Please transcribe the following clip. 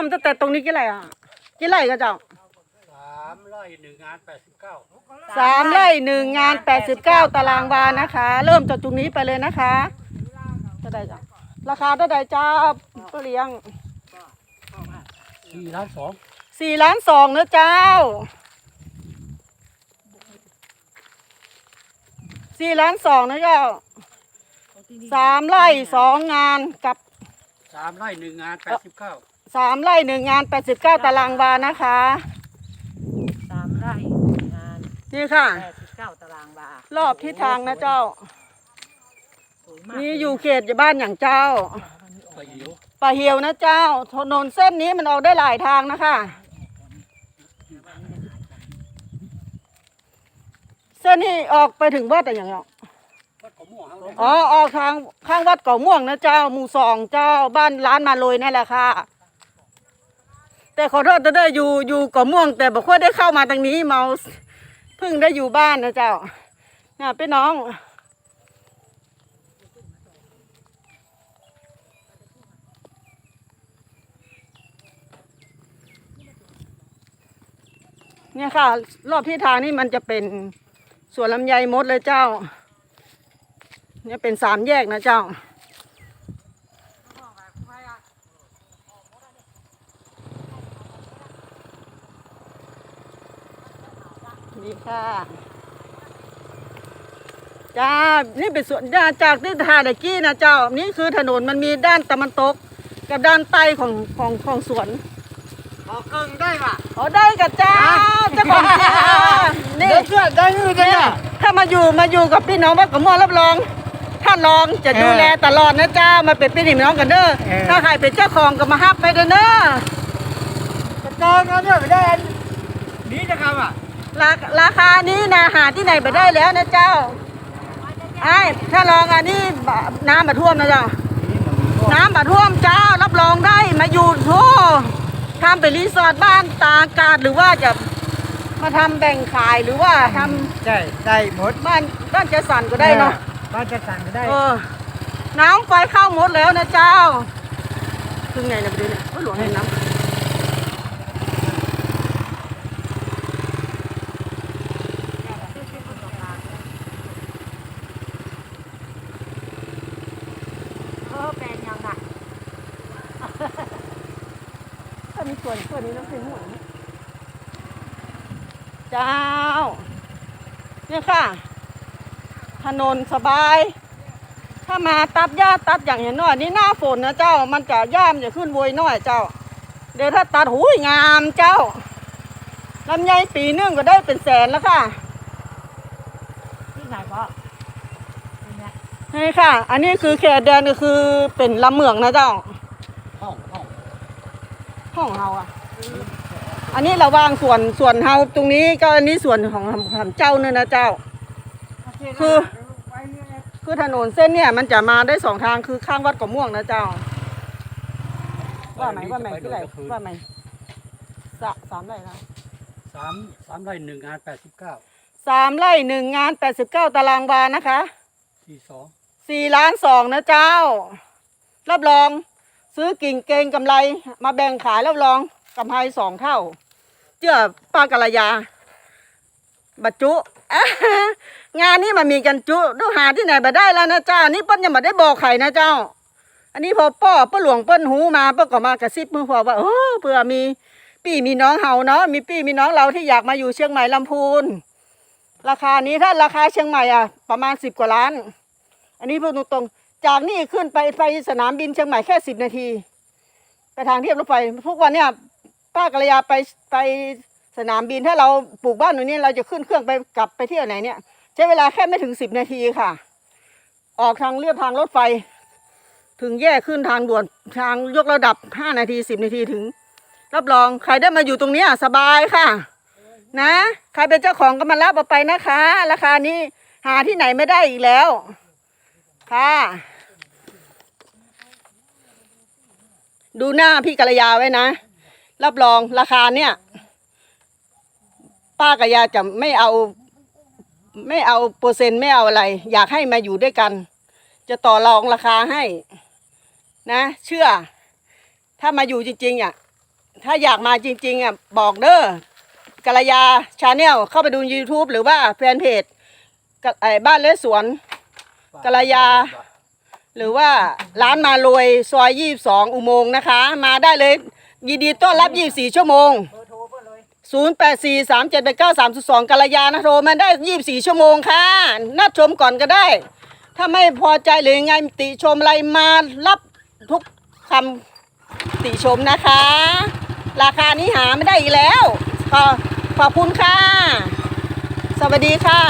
ริ่มตั้งแต่ตรงนี้กี่ไร่อะกี่ไร่ก็เจ้าสามไร่หนึ่งงานแปดสิบเก้าสามไร่หนึ่งงานแปดสิบเก้าตารางวานะคะ เริ่มจากตรงนี้ไปเลยนะคะเท่าใดจ้ะราคาเท่าใดจ้าก็เลี้ยงสี่ล้านสองสี่ล้านสองนะเจ้าสี่ล้านสองนะเจ้าสามไร่สองงานกับสามไร่หนึ่งงานแปดสิบเก้า สามไร่หนึ่งงานแปดสิบเก้าตารางวานะคะ สามไร่งานนี่ค่ะ แปดสิบเก้าตารางวารอบทิศทางนะเจ้า สวยมากนี่อยู่เขตบ้านอย่างเจ้า ไปหิวป่าเหี่ยวนะเจ้า ถนนเส้นนี้มันออกได้หลายทางนะคะ เส้นนี้ออกไปถึงวัดแต่อย่างเงี้ยวัดเกาะม่วงเขาเนี่ยอ๋อออกทางข้างวัดเก่าม่วงนะเจ้า หมู่สองเจ้า บ้านร้านมาโรยนั่นแหละค่ะ แต่ขอโทษจะได้อยู่อยู่เก่าม่วง แต่บอกว่าได้เข้ามาทางนี้เมาเพิ่งได้อยู่บ้านนะเจ้าน่ะพี่น้องเนี่ยค่ะ รอบที่ทางนี่มันจะเป็นสวนลำไยมดเลยเจ้า เนี่ยเป็นสามแยกนะเจ้า นี่ค่ะจ้านี่เป็นสวนจ้าจากที่ทาตะกี้นะเจ้า นี่คือถนนมันมีด้านตะวันตก กับด้านใต้ของของของสวนขอเกิงได้ป่ะอ๋อได้กับจ้าเจ้าของจ้านี่เด็กเกิดได้ยังไงอะถ้ามาอยู่มาอยู่กับพี่น้องวัดกระม่วงรับรองท่านรองจะดูแลตลอดนะจ้ามาเป็นพี่น้องกันเด้อถ้าใครเป็นเจ้าของก็มาฮับไปเด้อเด้อจะเกิงกันเนี่ยไม่ได้นี่จะทำอะ ราราคานี้นะหาที่ไหนไปได้แล้วนะเจ้าไอ้ถ้าลองอันนี้บะน้ำมาท่วมนะเจ้า น้ำมาท่วมเจ้ารับรองได้มาอยู่โอ้ทำเป็นรีสอร์ทบ้านตากอากาศหรือว่าจะมาทำแบ่งขายหรือว่าทำใช่ได้หมดบ้านบ้านจะสั่นก็ได้เนาะบ้านจะสั่งก็ได้เออน้ำไฟเข้าหมดแล้วนะเจ้าถึงไหนนะไปดูเนี่ยโอ้ยหลวงให้น้ำ เออแปลงยังอะ ถ้ามีส่ วนส่วนนี้น้ำเป็นหมดนะเจ้า เนี่ยค่ะ ถนนสบาย ถ้ามาตัดหญ้าตัดอย่างเห็นหน่อยนี่หน้าฝนนะเจ้า มันจะหญ้ามันจะขึ้นโวยหน่อยเจ้า เดี๋ยวถ้าตัดหูยงามเจ้าลำไยปีนึงก็ได้เป็นแสนแล้วค่ะที่ไหนก็เป็นไงนี่ค่ะ อันนี้คือเขตแดนก็คือเป็นลำเหมืองนะเจ้าห้องห้อง ห้องเฮาอะ อันนี้เราวางส่วนส่วนเฮาตรงนี้ก็อันนี้ส่วนของของเจ้าเนี่ยนะเจ้า คือ คือถนนเส้นเนี่ย มันจะมาได้สองทางคือข้างวัดเกาะม่วงนะเจ้า ว่าไหมว่าไหมที่ไหนว่าไหมสะสามไร่นะสามสามไร่หนึ่งงานแปดสิบเก้าสามไร่หนึ่งงานแปดสิบเก้าตารางวานะคะสี่สองสี่ล้านสองนะเจ้า รับรอง ซื้อกิ่งเกงกำไร มาแบ่งขายรับรองกำไรสองเท่า เจ้าป้ากะยา บัจจุงานนี้มันมีกันจุดูหาที่ไหนมาได้แล้วนะเจ้า นี่เปิ้นยังมาได้บอกใครนะเจ้า อันนี้พอป้อป้าหลวงเปิ้นหูมาเปิ้นก็มากระซิบมือพอว่าเออเผื่อมีพี่มีน้องเฮาเนาะมีพี่มีน้องเราที่อยากมาอยู่เชียงใหม่ลำพูนราคานี้ถ้าราคาเชียงใหม่อะ ประมาณสิบกว่าล้าน อันนี้พูดตรงๆ จากนี่ขึ้นไปไปสนามบินเชียงใหม่แค่สิบนาที ไปทางเทียบรถไฟทุกวันเนี่ยป้ากระยาไปไปสนามบินถ้าเราปลูกบ้านอยู่นี่เราจะขึ้นเครื่องไปกลับไปเที่ยวไหนเนี่ย ใช้เวลาแค่ไม่ถึงสิบนาทีค่ะ ออกทางเรียบทางรถไฟ ถึงแยกขึ้นทางด่วนทางยกระดับห้านาทีสิบนาทีถึง รับรองใครได้มาอยู่ตรงเนี้ยสบายค่ะ นะ ใครเป็นเจ้าของก็มารับเอาไปนะคะ ราคานี้หาที่ไหนไม่ได้อีกแล้ว ค่ะ ดูหน้าพี่กัลยาไว้นะ รับรองราคาเนี่ย ป้ากัลยาจะไม่เอา ไม่เอาเปอร์เซ็นต์ไม่เอาอะไร อยากให้มาอยู่ด้วยกัน จะต่อรองราคาให้ นะ เชื่อ ถ้ามาอยู่จริง ๆ อะ ถ้าอยากมาจริง ๆ อะ บอกเด้อกาลยาชาแนลเข้าไปดู YouTube หรือว่าแฟนเพจไอ้บ้านเลสสวนกาลยา หรือว่าร้านมารวยซอย22อุโมงค์นะคะ มาได้เลยยินดีต้อนรับ 24 ชั่วโมงเบอร์โทรเพื่อนเลย0 8 4 3 7 8 9 3 2กาลยานะโทรมาได้ 24 ชั่วโมงค่ะ นัดชมก่อนก็ได้ ถ้าไม่พอใจหรือยังไงติชมอะไรมารับทุกคำติชมนะคะ ราคานี้หาไม่ได้อีกแล้ว ขอขอบคุณค่ะ สวัสดีค่ะ